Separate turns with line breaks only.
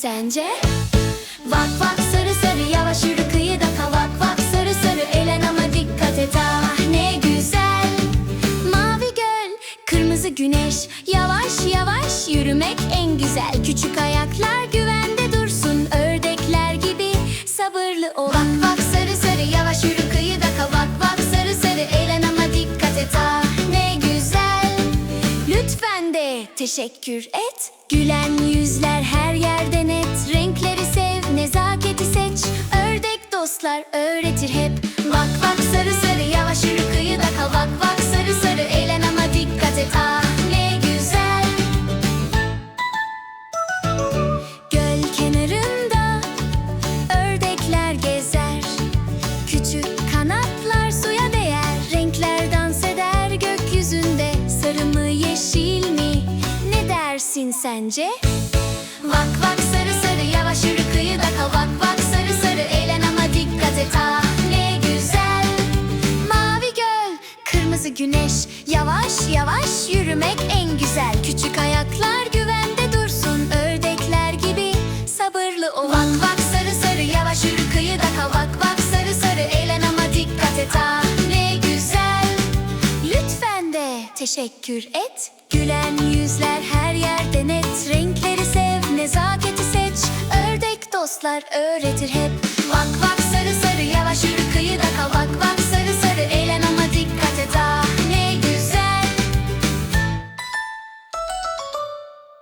sence? Vak vak sarı sarı yavaş yürü kıyıda kal. Vak vak sarı sarı eğlen ama dikkat et. Ah ne güzel. Mavi göl, kırmızı güneş. Yavaş yavaş yürümek en güzel. Küçük ayaklar güvende dursun. Ördekler gibi sabırlı ol. Vak vak sarı sarı yavaş yürü kıyıda kal. Vak vak sarı sarı eğlen ama dikkat et. Ah ne güzel. Lütfen de teşekkür et. Gülen yüzler Dostlar öğretir hep. Vak vak sarı sarı yavaş yürü kıyıda kal. Vak vak sarı sarı eğlen ama dikkat et. Ah ne güzel. Göl kenarında ördekler gezer. Küçük kanatlar suya değer. Renkler dans eder gökyüzünde. Sarı mı yeşil mi? Ne dersin sence? Vak vak kırmızı güneş. Yavaş yavaş yürümek en güzel. Küçük ayaklar güvende dursun. Ördekler gibi sabırlı ol. Vak vak sarı sarı yavaş yürü kıyıda kal. Vak vak sarı sarı eğlen ama dikkat et Ah ne güzel. Lütfen de teşekkür et. Gülen yüzler her yerde net. Renkleri sev, nezaketi seç. Ördek dostlar öğretir hep. Vak vak sarı sarı